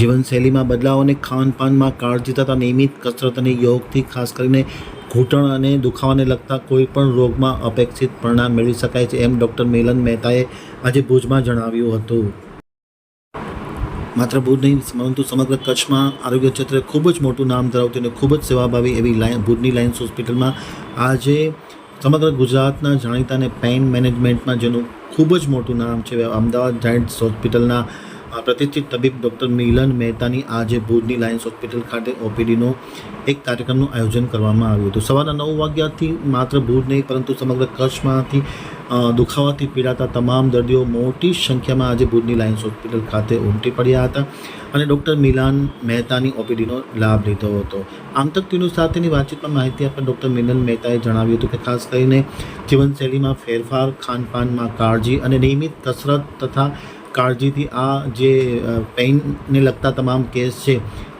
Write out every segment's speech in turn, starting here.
જીવનશૈલીમાં બદલાવ અને ખાનપાનમાં કાળજી તથા નિયમિત કસરત અને યોગથી ખાસ કરીને ઘૂંટણ અને દુખાવાને લગતા કોઈપણ રોગમાં અપેક્ષિત પરિણામ મેળવી શકાય છે એમ ડૉક્ટર મિલન મહેતાએ આજે ભુજમાં જણાવ્યું હતું. માત્ર ભુજ નહીં, પરંતુ સમગ્ર કચ્છમાં આરોગ્ય ક્ષેત્રે ખૂબ જ મોટું નામ ધરાવતી અને ખૂબ જ સેવાભાવી એવી લાયન ભુજની લાયન્સ હોસ્પિટલમાં આજે સમગ્ર ગુજરાતના જાણીતા અને પેઇન મેનેજમેન્ટમાં જેનું ખૂબ જ મોટું નામ છે, અમદાવાદ જાયન્ટ્સ હોસ્પિટલના પ્રતિષ્ઠિત તબીબ ડૉક્ટર મિલન મહેતાની આજે ભુજની લાયન્સ હોસ્પિટલ ખાતે ઓપીડીનો એક કાર્યક્રમનું આયોજન કરવામાં આવ્યું હતું. સવારના નવ વાગ્યાથી માત્ર ભુજ નહીં, પરંતુ સમગ્ર કચ્છમાંથી દુખાવાથી પીડાતા તમામ દર્દીઓ મોટી સંખ્યામાં આજે ભુજની લાયન્સ હોસ્પિટલ ખાતે ઉમટી પડ્યા હતા અને ડૉક્ટર મિલાન મહેતાની ઓપીડીનો લાભ લીધો હતો. આમ તક તેનું સાથેની વાતચીતમાં માહિતી આપતા ડૉક્ટર મિલન મહેતાએ જણાવ્યું હતું કે ખાસ કરીને જીવનશૈલીમાં ફેરફાર, ખાનપાનમાં કાળજી અને નિયમિત કસરત તથા કાળજીથી આ જે પેઇનને લગતા તમામ કેસ છે,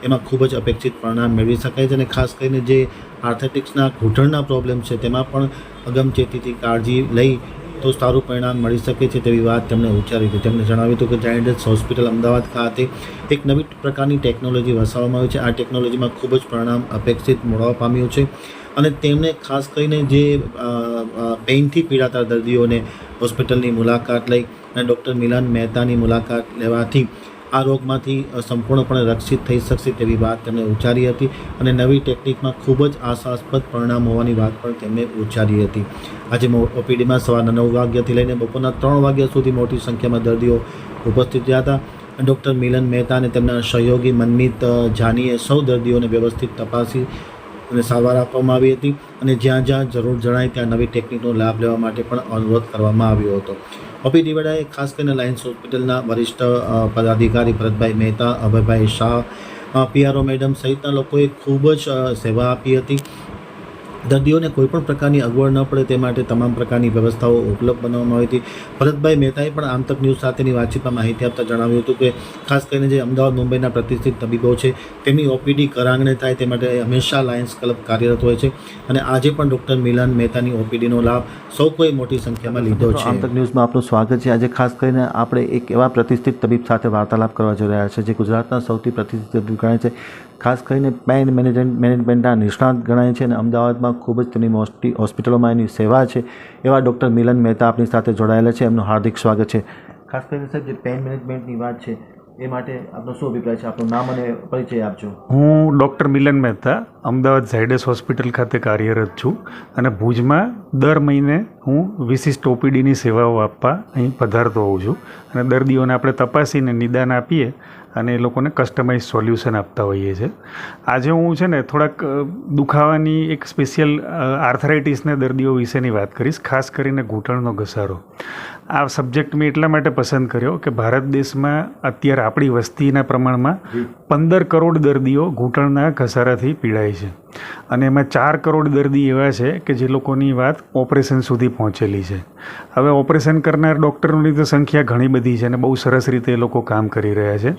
એમાં ખૂબ જ અપેક્ષિત પરિણામ મેળવી શકાય છે અને ખાસ કરીને જે આર્થેટિક્સના ઘૂંટણના પ્રોબ્લેમ છે, તેમાં પણ અગમચેતીથી કાળજી લઈ તો સારું પરિણામ મળી શકે છે તેવી વાત તેમણે ઉચ્ચારી હતી. તેમણે જણાવ્યું હતું કે જાયન્ટ્સ હોસ્પિટલ અમદાવાદ ખાતે એક નવી પ્રકારની ટેકનોલોજી વસાવવામાં આવી છે. આ ટેકનોલોજીમાં ખૂબ જ પરિણામ અપેક્ષિત મળવા પામ્યું છે અને તેમણે ખાસ કરીને જે પેઇનથી પીડાતા દર્દીઓને હોસ્પિટલની મુલાકાત લઈ અને ડૉક્ટર મિલાન મહેતાની મુલાકાત લેવાથી આ રોગમાંથી સંપૂર્ણપણે રક્ષિત થઈ શકશે તેવી વાત તેમણે ઉચ્ચારી હતી અને નવી ટેકનિકમાં ખૂબ જ આશાસ્પદ પરિણામ હોવાની વાત પણ તેમણે ઉચ્ચારી હતી. આજે ઓપીડીમાં સવારના નવ વાગ્યાથી લઈને બપોરના ત્રણ વાગ્યા સુધી મોટી સંખ્યામાં દર્દીઓ ઉપસ્થિત રહ્યા હતા. ડૉક્ટર મિલન મહેતા અને તેમના સહયોગી મનમીત જાનીએ સૌ દર્દીઓને વ્યવસ્થિત તપાસી અને સારવાર આપવામાં આવી હતી અને જ્યાં જ્યાં જરૂર જણાય ત્યાં નવી ટેકનિકનો લાભ લેવા માટે પણ અનુરોધ કરવામાં આવ્યો હતો. ઓપીડી વેળાએ ખાસ કરીને લાયન્સ હોસ્પિટલના વરિષ્ઠ પદાધિકારી ભરતભાઈ મહેતા, અભયભાઈ શાહ પીઆરઓ મેડમ સહિતના લોકોએ ખૂબ જ સેવા આપી હતી. દર્દીઓને કોઈપણ પ્રકારની અગવડ ન પડે તે માટે તમામ પ્રકારની વ્યવસ્થાઓ ઉપલબ્ધ બનાવવામાં આવી હતી. ભરતભાઈ મહેતાએ પણ આમતક ન્યૂઝ સાથેની વાતચીતમાં માહિતી આપતા જણાવ્યું હતું કે, ખાસ કરીને જે અમદાવાદ, મુંબઈના પ્રતિષ્ઠિત તબીબો છે, તેમની ઓપીડી કરાંગણે થાય તે માટે હંમેશા લાયન્સ ક્લબ કાર્યરત હોય છે અને આજે પણ ડૉક્ટર મિલન મહેતાની ઓપીડીનો લાભ સૌ કોઈ મોટી સંખ્યામાં લીધો છે. આમતક ન્યૂઝમાં આપનું સ્વાગત છે. આજે ખાસ કરીને આપણે એક એવા પ્રતિષ્ઠિત તબીબ સાથે વાર્તાલાપ કરવા જઈ રહ્યા છે જે ગુજરાતના સૌથી પ્રતિષ્ઠિત તબીબ ગણાય છે. ખાસ કરીને પેઇન મેનેજમેન્ટ મેનેજમેન્ટના નિષ્ણાત ગણાય છે અને અમદાવાદમાં ખૂબ જ તેની હોસ્પિટલોમાં એની સેવા છે. એવા ડૉક્ટર મિલન મહેતા આપણી સાથે જોડાયેલા છે. એમનું હાર્દિક સ્વાગત છે. ખાસ કરીને સાહેબ, જે પેઇન મેનેજમેન્ટની વાત છે, એ માટે આપનો શું અભિપ્રાય છે? આપનું નામ અને પરિચય આપજો. હું doctor Milan Mehta, Ahmedabad Zydus hospital ખાતે કાર્યરત છું અને ભુજમાં દર મહિને હું વિશિષ્ટ ઓપીડીની સેવાઓ આપવા અહીં પધારતો હોઉં છું અને દર્દીઓને આપણે તપાસીને નિદાન આપીએ અને એ લોકોને કસ્ટમાઇઝ સોલ્યુશન આપતા હોઈએ છીએ. આજે હું છે ને થોડાક દુખાવાની એક સ્પેશિયલ આર્થરાઇટિસના દર્દીઓ વિશેની વાત કરીશ ખાસ કરીને ઘૂંટણનો ઘસારો. આ સબ્જેક્ટ મેં એટલા માટે પસંદ કર્યો કે ભારત દેશમાં અત્યારે આપણી વસ્તીના પ્રમાણમાં પંદર કરોડ દર્દીઓ ઘૂંટણના ઘસારાથી પીડાય છે. અને એમાં ચાર કરોડ દર્દી એવા છે કે જે લોકોની વાત ઓપરેશન સુધી પહોંચેલી છે. હવે ઓપરેશન કરનાર ડૉક્ટરોની તો સંખ્યા ઘણી બધી છે અને બહુ સરસ રીતે એ લોકો કામ કરી રહ્યા છે.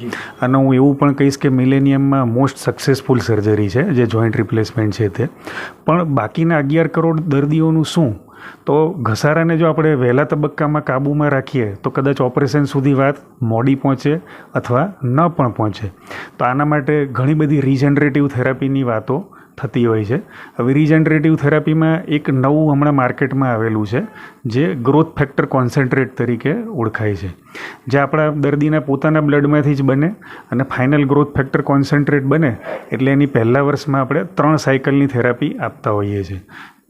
અને હું એવું પણ કહીશ કે મિલેનિયમમાં મોસ્ટ સક્સેસફુલ સર્જરી છે જે જોઈન્ટ રિપ્લેસમેન્ટ છે તે. પણ બાકીના અગિયાર કરોડ દર્દીઓનું શું? તો ઘસારાને જો આપણે વહેલા તબક્કામાં કાબૂમાં રાખીએ તો કદાચ ઓપરેશન સુધી વાત મોડી પહોંચે અથવા ન પણ પહોંચે. તો આના માટે ઘણી બધી રિજનરેટિવ થેરાપીની વાતો થતી હોય છે. હવે રીજનરેટિવ થેરાપીમાં એક નવું હમણાં માર્કેટમાં આવેલું છે, જે ગ્રોથ ફેક્ટર કોન્સન્ટ્રેટ તરીકે ઓળખાય છે. જે આપણા દર્દીના પોતાના બ્લડમાંથી જ બને અને ફાઇનલ ગ્રોથ ફેક્ટર કોન્સન્ટ્રેટ બને, એટલે એની પહેલા વર્ષમાં આપણે ત્રણ સાયકલની થેરાપી આપતા હોઈએ છીએ.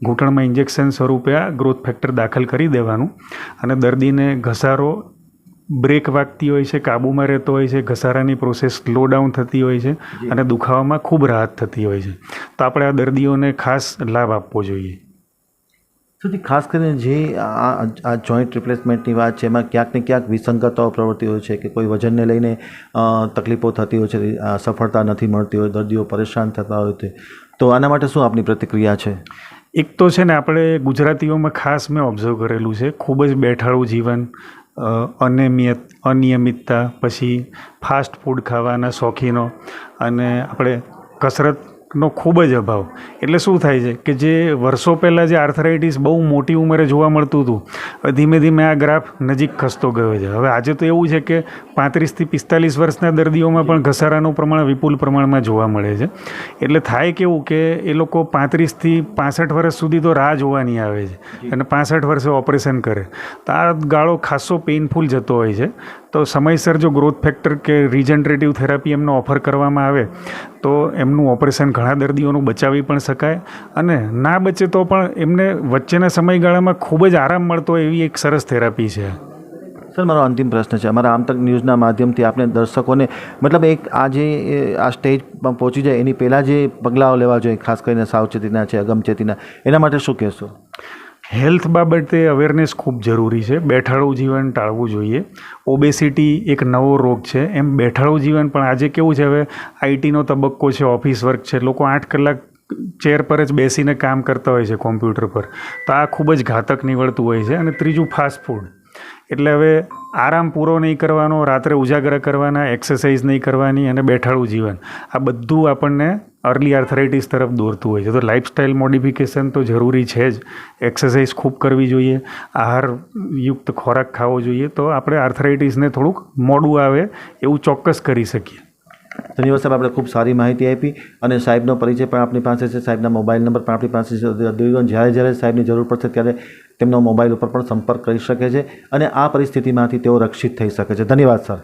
ઘૂંટણમાં ઇન્જેક્શન સ્વરૂપે આ ગ્રોથ ફેક્ટર દાખલ કરી દેવાનું અને દર્દીને ઘસારો બ્રેક વાગતી હોય છે કાબૂમાં રહેતો હોય છે ઘસારાની પ્રોસેસ સ્લો ડાઉન થતી હોય છે અને દુખાવામાં ખૂબ રાહત થતી હોય છે. તો આપણે આ દર્દીઓને ખાસ લાભ આપવો જોઈએ. સુધી ખાસ કરીને જે આ આ જોઈન્ટ રિપ્લેસમેન્ટની વાત છે એમાં ક્યાંક ને ક્યાંક વિસંગતતાઓ પ્રવૃત્તિ હોય છે કે કોઈ વજનને લઈને તકલીફો થતી હોય છે સફળતા નથી મળતી હોય દર્દીઓ પરેશાન થતા હોય છે. તો આના માટે શું આપની પ્રતિક્રિયા છે? એક તો છે ને આપણે ગુજરાતીઓમાં ખાસ મેં ઓબ્ઝર્વ કરેલું છે ખૂબ જ બેઠાળું જીવન અનિયમિત, અનિયમિતતા, પછી ફાસ્ટ ફૂડ ખાવાના શોખીનો અને આપણે કસરતનો ખૂબ જ અભાવ. એટલે શું થાય છે કે જે વર્ષો પહેલાં જે આર્થરાઇટિસ બહુ મોટી ઉંમરે જોવા મળતું હતું ધીમે ધીમે આ ગ્રાફ નજીક ખસતો ગયો છે. હવે આજે તો એવું છે કે પાંત્રીસથી પિસ્તાલીસ વર્ષના દર્દીઓમાં પણ ઘસારાનું પ્રમાણ વિપુલ પ્રમાણમાં જોવા મળે છે. એટલે થાય કેવું કે એ લોકો પાંત્રીસથી પાસઠ વર્ષ સુધી તો રાહ જોવાની આવે છે અને પાસઠ વર્ષે ઓપરેશન કરે. તો આ ગાળો ખાસો પેઇનફુલ જતો હોય છે. તો સમયસર જો ગ્રોથ ફેક્ટર કે રિજનરેટિવ થેરાપી એમને ઓફર કરવામાં આવે, તો એમનું ઓપરેશન ઘણા દર્દીઓનું બચાવી પણ શકાય અને ના બચે તો પણ એમને વચ્ચેના સમયગાળામાં ખૂબ જ આરામ મળતો એવી એક સરસ થેરાપી છે. સર, મારો અંતિમ પ્રશ્ન છે. અમારા આમતક ન્યૂઝના માધ્યમથી આપણે દર્શકોને મતલબ એક આ જે આ સ્ટેજ પર પહોંચી જાય, એની પહેલાં જે પગલાઓ લેવા જોઈએ, ખાસ કરીને સાવચેતીના છે, અગમચેતીના, એના માટે શું કહેશો? હેલ્થ બાબતે અવેરનેસ ખૂબ જરૂરી છે. બેઠાડું જીવન ટાળવું જોઈએ. ઓબેસિટી એક નવો રોગ છે. એમ બેઠાડું જીવન પણ આજે કેવું છે? હવે આઈટીનો તબક્કો છે, ઓફિસ વર્ક છે. લોકો આઠ કલાક ચેર પર જ બેસીને કામ કરતા હોય છે કોમ્પ્યુટર પર. તો આ ખૂબ જ ઘાતક નીવડતું હોય છે. અને ત્રીજું ફાસ્ટ ફૂડ. એટલે હવે આરામ પૂરો નહીં કરવાનો, રાત્રે ઉજાગરા કરવાના એક્સરસાઇઝ નહીં કરવાની અને બેઠાડું જીવન. આ બધું આપણને અર્લી આર્થરાઇટિસ તરફ દોરતું હોય છે. તો લાઇફસ્ટાઇલ મોડિફિકેશન તો જરૂરી છે જ. એક્સરસાઇઝ ખૂબ કરવી જોઈએ. આહારયુક્ત ખોરાક ખાવો જોઈએ. તો આપણે આર્થરાઇટિસને થોડુંક મોડું આવે એવું ચોક્કસ કરી શકીએ. ધન્યવાદ સાહેબ, આપણે ખૂબ સારી માહિતી આપી અને સાહેબનો પરિચય પણ આપણી પાસે છે. સાહેબના મોબાઈલ નંબર પણ આપણી પાસે છે. જ્યારે જ્યારે સાહેબની જરૂર પડશે ત્યારે તેમનો મોબાઈલ ઉપર પણ સંપર્ક કરી શકે છે અને આ પરિસ્થિતિમાંથી તેઓ રક્ષિત થઈ શકે છે. ધન્યવાદ, સર.